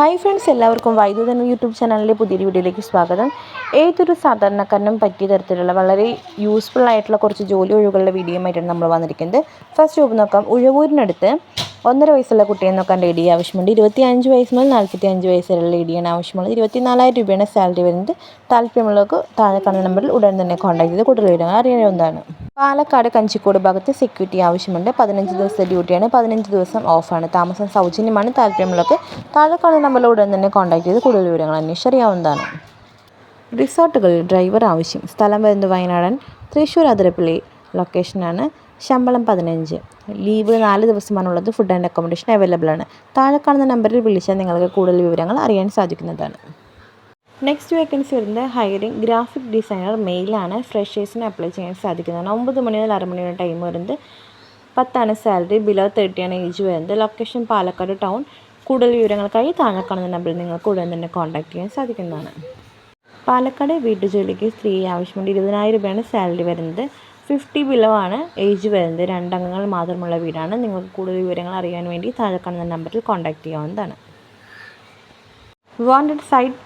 Hi friends എല്ലാവർക്കും വൈദ്യുതൻ YouTube ചാനലിലെ പുതിയൊരു വീഡിയോയിലേക്ക് സ്വാഗതം. ഏതൊരു സാധാരണക്കാരനും പറ്റിയ തരത്തിലുള്ള വളരെ യൂസ്ഫുൾ ആയിട്ടുള്ള കുറച്ച് ജോലി ഒഴിവുകളുടെ വീഡിയോയുമായിട്ടാണ് നമ്മൾ വന്നിരിക്കുന്നത്. ഫസ്റ്റ് ജോബ് നോക്കാം. ഉഴവൂരിനടുത്ത് ഒന്നര വയസ്സുള്ള കുട്ടിയെ നോക്കാൻ ലേഡി ആവശ്യമുണ്ട്. ഇരുപത്തി അഞ്ച് വയസ്സ് മുതൽ നാൽപ്പത്തി അഞ്ച് വയസ്സ് വരെ ലേഡിയാണ് ആവശ്യമുള്ളത്. ഇരുപത്തി നാലായിരം രൂപയാണ് സാലറി വരുന്നത്. താല്പര്യമുള്ളവർക്ക് താഴെ കാണുന്ന നമ്പറിൽ ഉടൻ തന്നെ കോൺടാക്ട് ചെയ്ത് കൂടുതൽ വിവരങ്ങൾ അറിയാവുന്നതാണ്. പാലക്കാട് കഞ്ചിക്കോട് ഭാഗത്ത് സെക്യൂരിറ്റി ആവശ്യമുണ്ട്. പതിനഞ്ച് ദിവസത്തെ ഡ്യൂട്ടിയാണ് പതിനഞ്ച് ദിവസം ഓഫാണ് താമസം സൗജന്യമാണ്. താല്പര്യമുള്ളവർക്ക് താഴെ കാണുന്ന നമ്പറിൽ ഉടൻ തന്നെ കോൺടാക്ട് ചെയ്ത് കൂടുതൽ വിവരങ്ങൾ അന്വേഷിച്ചറിയാവുന്നതാണ് റിസോർട്ടുകളിൽ ഡ്രൈവർ ആവശ്യം. സ്ഥലം വരുന്നത് വയനാടൻ. തൃശ്ശൂർ അതിരപ്പള്ളി ലൊക്കേഷനാണ് ശമ്പളം പതിനഞ്ച്. ലീവ് നാല് ദിവസമാണുള്ളത്. ഫുഡ് ആൻഡ് അക്കോമഡേഷൻ അവൈലബിൾ ആണ്. താഴെ കാണുന്ന നമ്പറിൽ വിളിച്ചാൽ നിങ്ങൾക്ക് കൂടുതൽ വിവരങ്ങൾ അറിയാൻ സാധിക്കുന്നതാണ്. നെക്സ്റ്റ് വേക്കൻസി വരുന്നത് ഹയറിംഗ് ഗ്രാഫിക് ഡിസൈനർ മെയിലാണ് ഫ്രഷേഴ്സിന് അപ്ലൈ ചെയ്യാൻ സാധിക്കുന്നതാണ്. ഒമ്പത് മണി മുതൽ അര മണിയുടെ ടൈം വരുന്നത്. പത്താണ് സാലറി ബിലോ തേർട്ടിയാണ് ഏജ് വരുന്നത്. ലൊക്കേഷൻ പാലക്കാട് ടൗൺ കൂടുതൽ വിവരങ്ങൾക്കായി താഴെ കാണുന്ന നമ്പറിൽ നിങ്ങൾക്ക് ഉടൻ തന്നെ കോൺടാക്ട് ചെയ്യാൻ സാധിക്കുന്നതാണ്. പാലക്കാട് വീട്ടുജോലിക്ക് സ്ത്രീ ആവശ്യമുണ്ട്. ഇരുപതിനായിരം രൂപയാണ് സാലറി വരുന്നത്. ഫിഫ്റ്റി ബിലോ ആണ് ഏജ് വരുന്നത്. രണ്ടംഗങ്ങൾ മാത്രമുള്ള വീടാണ്. നിങ്ങൾക്ക് കൂടുതൽ വിവരങ്ങൾ അറിയാൻ വേണ്ടി താഴെ കാണുന്ന നമ്പറിൽ കോൺടാക്ട് ചെയ്യാവുന്നതാണ്. Wanted site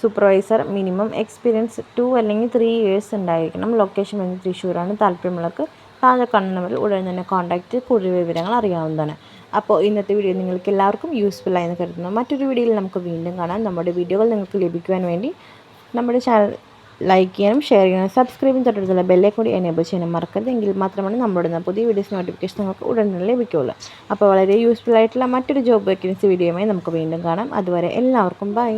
supervisor minimum experience two അല്ലെങ്കിൽ ത്രീ ഇയേഴ്സ് ഉണ്ടായിരിക്കണം. ലൊക്കേഷൻ വന്ന് തൃശ്ശൂരാണ്. താല്പര്യമുള്ളവർക്ക് താഴെ കാണുന്ന നമ്പറിൽ ഉടൻ തന്നെ കോൺടാക്റ്റ് കൂടുതൽ വിവരങ്ങൾ അറിയാവുന്നതാണ്. അപ്പോൾ ഇന്നത്തെ വീഡിയോ നിങ്ങൾക്ക് എല്ലാവർക്കും യൂസ്ഫുൾ ആയെന്ന് കരുതുന്നു. മറ്റൊരു വീഡിയോയിൽ നമുക്ക് വീണ്ടും കാണാം. നമ്മുടെ വീഡിയോകൾ നിങ്ങൾക്ക് ലഭിക്കുവാൻ വേണ്ടി നമ്മുടെ ചാനൽ ലൈക്ക് ചെയ്യാനും ഷെയർ ചെയ്യാനും സബ്സ്ക്രൈബും തൊട്ടടുത്തുള്ള ബെല്ലേ കൂടി എനേബിൾ ചെയ്യാനും മറക്കരുത്. എങ്കിൽ മാത്രമാണ് നമ്മുടെ പുതിയ വീഡിയോസ് നോട്ടിഫിക്കേഷൻ നിങ്ങൾക്ക് ഉടൻ തന്നെ ലഭിക്കുകയുള്ളൂ. അപ്പോൾ വളരെ യൂസ്ഫുൾ ആയിട്ടുള്ള മറ്റൊരു ജോബ് വേക്കൻസി വീഡിയോയുമായി നമുക്ക് വീണ്ടും കാണാം. അതുവരെ എല്ലാവർക്കും ബൈ